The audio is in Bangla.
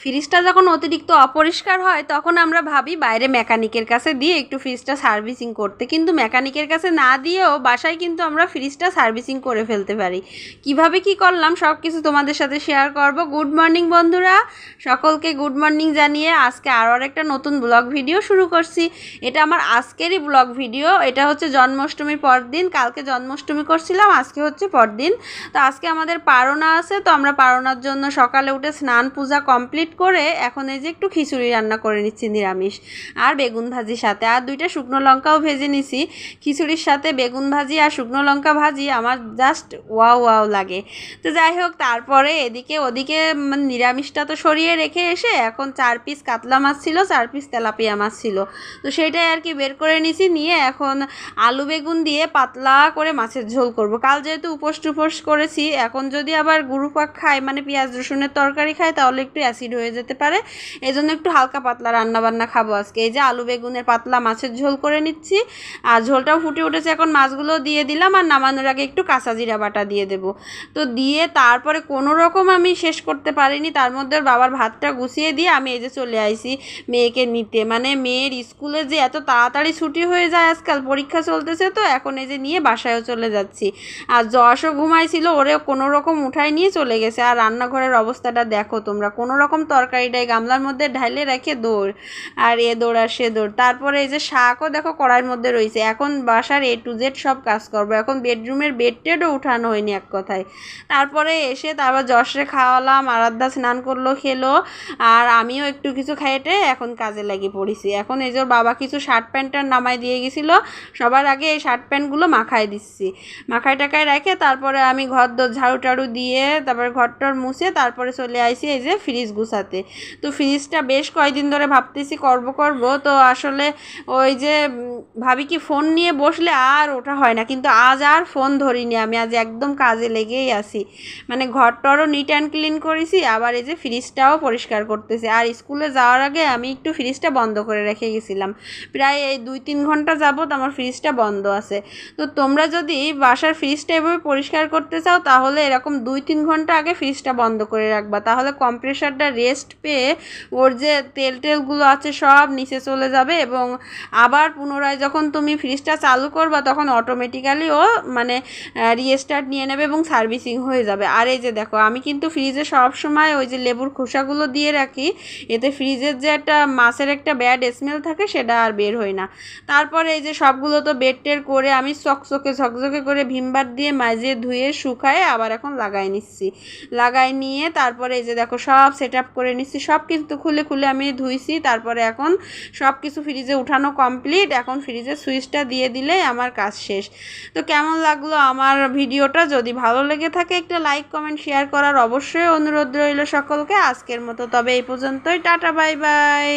ফ্রিজটা যখন অতিরিক্ত অপরিষ্কার হয়, তখন আমরা ভাবি বাইরে মেকানিকের কাছে দিয়ে একটু ফ্রিজটা সার্ভিসিং করতে। কিন্তু মেকানিকের কাছে না দিয়েও বাসায় কিন্তু আমরা ফ্রিজটা সার্ভিসিং করে ফেলতে পারি। কীভাবে কি করলাম সব কিছু তোমাদের সাথে শেয়ার করব। গুড মর্নিং বন্ধুরা। সকলকে গুড মর্নিং জানিয়ে আজকে আরও একটা নতুন ব্লগ ভিডিও শুরু করছি। এটা আমার আজকেরই ব্লগ ভিডিও। এটা হচ্ছে জন্মাষ্টমীর পরদিন। কালকে জন্মাষ্টমী করছিলাম, আজকে হচ্ছে পরদিন। তো আজকে আমাদের পারোনা আছে। তো আমরা পারোনার জন্য সকালে উঠে স্নান পূজা কমপ্লিট করে এখন এই যে একটু খিচুড়ি রান্না করে নিচ্ছি নিরামিষ। আর বেগুন ভাজির সাথে, আর দুইটা শুকনো লঙ্কাও ভেজে নিছি। খিচুড়ির সাথে বেগুন ভাজি আর শুকনো লঙ্কা ভাজি আমার জাস্ট ওয়াও ওয়াও লাগে। তো যাই হোক, তারপরে এদিকে ওদিকে মানে নিরামিষটা তো সরিয়ে রেখে এসে এখন চার পিস কাতলা মাছ ছিল, চার পিস তেলাপিয়া মাছ ছিল। তো সেটাই আর কি বের করে নিছি, নিয়ে এখন আলু বেগুন দিয়ে পাতলা করে মাছের ঝোল করব। কাল যেহেতু উপোস টুপোস করেছি, এখন যদি আবার গুরু পাক খায় মানে পেঁয়াজ রসুনের তরকারি খায়, তাহলে একটু অ্যাসিড হয়ে যেতে পারে। এই জন্য একটু হালকা পাতলা রান্না বান্না খাব আজকে। এই যে আলু বেগুনের পাতলা মাছের ঝোল করে নিচ্ছি। আর ঝোলটাও ফুটে উঠেছে, এখন মাছগুলো দিয়ে দিলাম। আর নামানোর আগে একটু কাঁচা জিরা বাটা দিয়ে দেবো। তো দিয়ে তারপরে কোনো রকম আমি শেষ করতে পারিনি। তার মধ্যে বাবার ভাতটা গুছিয়ে দিয়ে আমি এই যে চলে আইছি মেয়েকে নিতে। মানে মেয়ের স্কুলে যে এত তাড়াতাড়ি ছুটি হয়ে যায় আজকাল, পরীক্ষা চলতেছে তো, এখন এই যে নিয়ে বাসায়ও চলে যাচ্ছি। আর যশও ঘুমাইছিল ওরে কোনো রকম উঠায় নিয়ে চলে গেছে। আর রান্নাঘরের অবস্থাটা দেখো তোমরা, কোনো রকম তরকারিটাই গামলার মধ্যে ঢাইলে রেখে দৌড়। আর এ দৌড় আর সে দৌড়। তারপরে এই যে শাকও দেখো কড়াইয়ের মধ্যে রয়েছে। এখন বাসার এ টু জেড সব কাজ করব। এখন বেডরুমের বেড টেডও উঠানো হয়নি এক কথায়। তারপরে এসে তারপর যশরে খাওয়ালাম, আরাধ্যা স্নান করল, খেলো। আর আমিও একটু কিছু খাইটে এখন কাজে লাগিয়ে পড়েছি। এখন এই যে বাবা কিছু শার্ট প্যান্টার নামাই দিয়ে গেছিল। সবার আগে এই শার্ট প্যান্টগুলো মাখায় দিচ্ছি। মাখায় টাকায় রেখে তারপরে আমি ঘর দোর ঝাড়ু টাড়ু দিয়ে তারপরে ঘরটর মুছে তারপরে চলে আইসি এই যে ফ্রিজ গুছাতে তো ফ্রিজটা বেশ কয়েকদিন ধরে ভাবতেছি করব করব। তো আসলে ওই যে ভাবি কি ফোন নিয়ে বসলে আর ওটা হয় না। কিন্তু আজ আর ফোন ধরিনি আমি, আজ একদম কাজে লেগেই আছি। মানে ঘরটরও নিট অ্যান্ড ক্লিন করেছি, আবার এই যে ফ্রিজটাও পরিষ্কার করতেছি। আর স্কুলে যাওয়ার আগে আমি একটু ফ্রিজটা বন্ধ করে রেখে গেছিলাম। প্রায় এই দুই তিন ঘণ্টা যাবত আমার ফ্রিজটা বন্ধ আছে। তো তোমরা যদি বাসার ফ্রিজটা এভাবে পরিষ্কার করতে চাও, তাহলে এরকম দুই তিন ঘণ্টা আগে ফ্রিজটা বন্ধ করে রাখবা। তাহলে কম্প্রেসারটা রেস্ট পেয়ে ওর যে তেল টেলগুলো আছে সব নিচে চলে যাবে এবং আবার পুনরায় যখন তুমি ফ্রিজটা চালু করবা তখন অটোমেটিক্যালি ও মানে রিস্টার্ট নিয়ে নেবে এবং সার্ভিসিং হয়ে যাবে। আর এই যে দেখো, আমি কিন্তু ফ্রিজে সব সময় ওই যে লেবুর খোসাগুলো দিয়ে রাখি, এতে ফ্রিজের যে একটা মাছের একটা ব্যাড স্মেল থাকে সেটা আর বের হয় না। তারপরে এই যে সবগুলো তো বেড টের করে আমি চকচকে ঝকঝকে করে ভীমবার দিয়ে মাজিয়ে ধুয়ে শুকায় আবার এখন লাগাই নিচ্ছি। লাগাই নিয়ে তারপরে এই যে দেখো, সব সেট আপ করে নিচ্ছি। সব কিন্তু খুলে খুলে আমি ধুইছি, তারপরে এখন সব কিছু ফ্রিজে উঠানো কমপ্লিট এখন ফ্রিজে সুইচটা দিয়ে দিলে আমার কাজ শেষ। তো কেমন লাগল আমার ভিডিওটা? যদি ভালো লেগে থাকে একটা লাইক কমেন্ট শেয়ার করার অবশ্যই অনুরোধ রইল সকলকে। আজকের মতো তবে এই পর্যন্তই। Tata bye bye